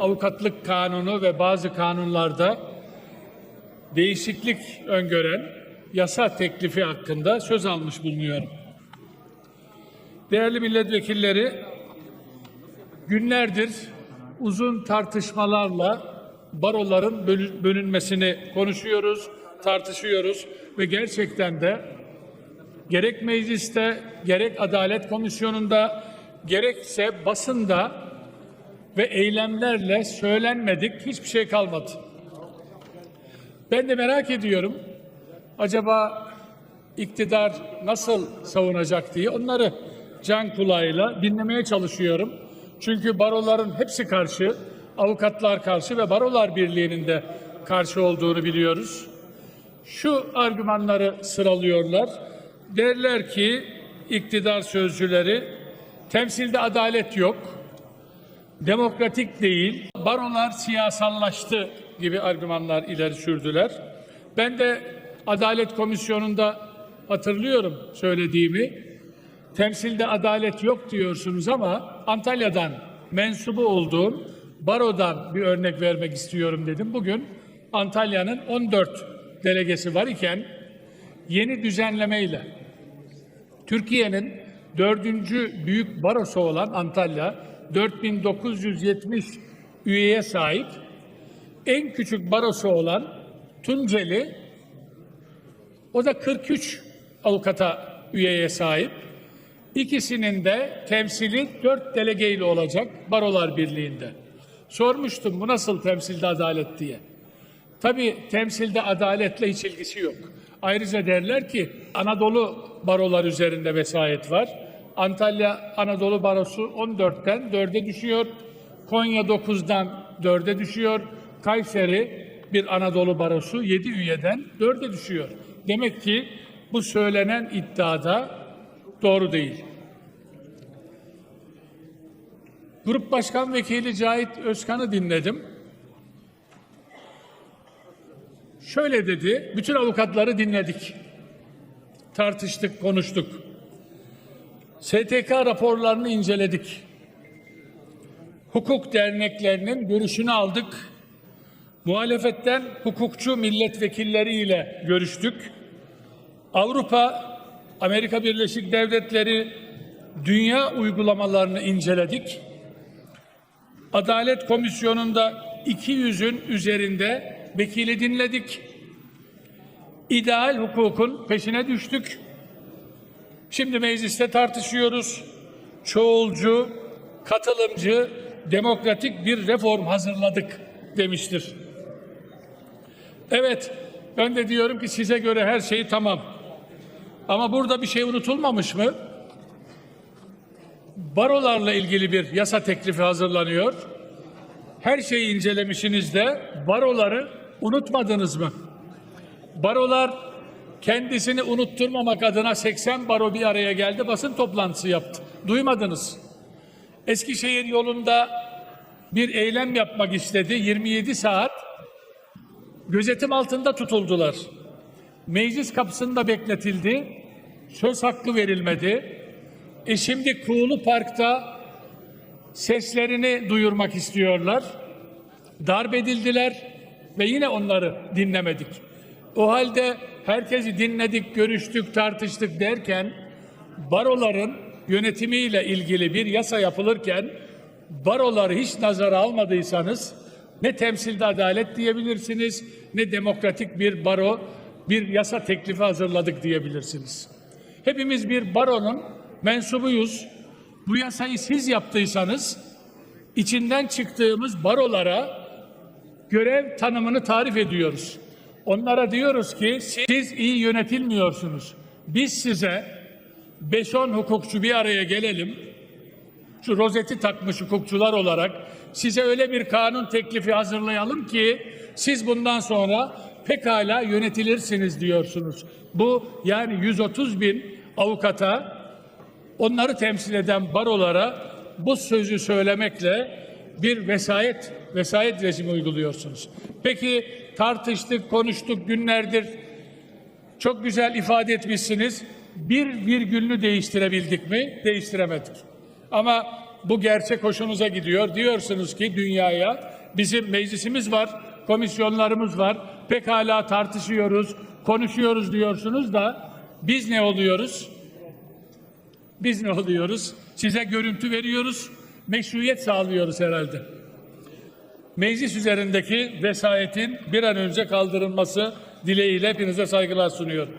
avukatlık kanunu ve bazı kanunlarda değişiklik öngören yasa teklifi hakkında söz almış bulunuyorum. Değerli milletvekilleri, günlerdir uzun tartışmalarla baroların bölü- bölünmesini konuşuyoruz, tartışıyoruz ve gerçekten de gerek mecliste, gerek Adalet Komisyonu'nda, gerekse basında ve eylemlerle söylenmedik hiçbir şey kalmadı. Ben de merak ediyorum. Acaba iktidar nasıl savunacak diye onları can kulağıyla dinlemeye çalışıyorum. Çünkü baroların hepsi karşı, avukatlar karşı ve barolar birliğinin de karşı olduğunu biliyoruz. Şu argümanları sıralıyorlar. Derler ki iktidar sözcüleri temsilde adalet yok demokratik değil, barolar siyasallaştı gibi argümanlar ileri sürdüler. Ben de Adalet Komisyonu'nda hatırlıyorum söylediğimi. Temsilde adalet yok diyorsunuz ama Antalya'dan mensubu olduğum barodan bir örnek vermek istiyorum dedim. Bugün Antalya'nın 14 delegesi var iken yeni düzenlemeyle Türkiye'nin dördüncü büyük barosu olan Antalya 4970 üyeye sahip en küçük barosu olan Tunceli o da 43 avukata üyeye sahip. İkisinin de temsili dört delegeyle olacak Barolar Birliği'nde. Sormuştum bu nasıl temsilde adalet diye. Tabii temsilde adaletle hiç ilgisi yok. Ayrıca derler ki Anadolu barolar üzerinde vesayet var. Antalya Anadolu Barosu 14'ten 4'e düşüyor. Konya 9'dan 4'e düşüyor. Kayseri bir Anadolu Barosu 7 üyeden 4'e düşüyor. Demek ki bu söylenen iddiada doğru değil. Grup Başkan Vekili Cahit Özkan'ı dinledim. Şöyle dedi, bütün avukatları dinledik. Tartıştık, konuştuk. STK raporlarını inceledik. Hukuk derneklerinin görüşünü aldık. Muhalefetten hukukçu milletvekilleriyle görüştük. Avrupa, Amerika Birleşik Devletleri, dünya uygulamalarını inceledik. Adalet Komisyonu'nda 200'ün üzerinde vekili dinledik. İdeal hukukun peşine düştük. Şimdi mecliste tartışıyoruz. Çoğulcu, katılımcı, demokratik bir reform hazırladık demiştir. Evet, ben de diyorum ki size göre her şey tamam. Ama burada bir şey unutulmamış mı? Barolarla ilgili bir yasa teklifi hazırlanıyor. Her şeyi incelemişsiniz de baroları unutmadınız mı? Barolar kendisini unutturmamak adına 80 baro bir araya geldi, basın toplantısı yaptı. Duymadınız. Eskişehir yolunda bir eylem yapmak istedi. 27 saat gözetim altında tutuldular. Meclis kapısında bekletildi. Söz hakkı verilmedi. E şimdi Kuğulu Park'ta seslerini duyurmak istiyorlar. Darp edildiler ve yine onları dinlemedik. O halde herkesi dinledik, görüştük, tartıştık derken baroların yönetimiyle ilgili bir yasa yapılırken baroları hiç nazara almadıysanız ne temsilde adalet diyebilirsiniz ne demokratik bir baro bir yasa teklifi hazırladık diyebilirsiniz. Hepimiz bir baronun mensubuyuz. Bu yasayı siz yaptıysanız içinden çıktığımız barolara görev tanımını tarif ediyoruz. Onlara diyoruz ki siz iyi yönetilmiyorsunuz. Biz size 5-10 hukukçu bir araya gelelim. Şu rozeti takmış hukukçular olarak size öyle bir kanun teklifi hazırlayalım ki siz bundan sonra pekala yönetilirsiniz diyorsunuz. Bu yani 130 bin avukata onları temsil eden barolara bu sözü söylemekle bir vesayet vesayet rejimi uyguluyorsunuz. Peki tartıştık, konuştuk günlerdir. Çok güzel ifade etmişsiniz. Bir virgülünü değiştirebildik mi? Değiştiremedik. Ama bu gerçek hoşunuza gidiyor. Diyorsunuz ki dünyaya bizim meclisimiz var, komisyonlarımız var. Pekala tartışıyoruz, konuşuyoruz diyorsunuz da biz ne oluyoruz? Biz ne oluyoruz? Size görüntü veriyoruz, meşruiyet sağlıyoruz herhalde. Meclis üzerindeki vesayetin bir an önce kaldırılması dileğiyle hepinize saygılar sunuyorum.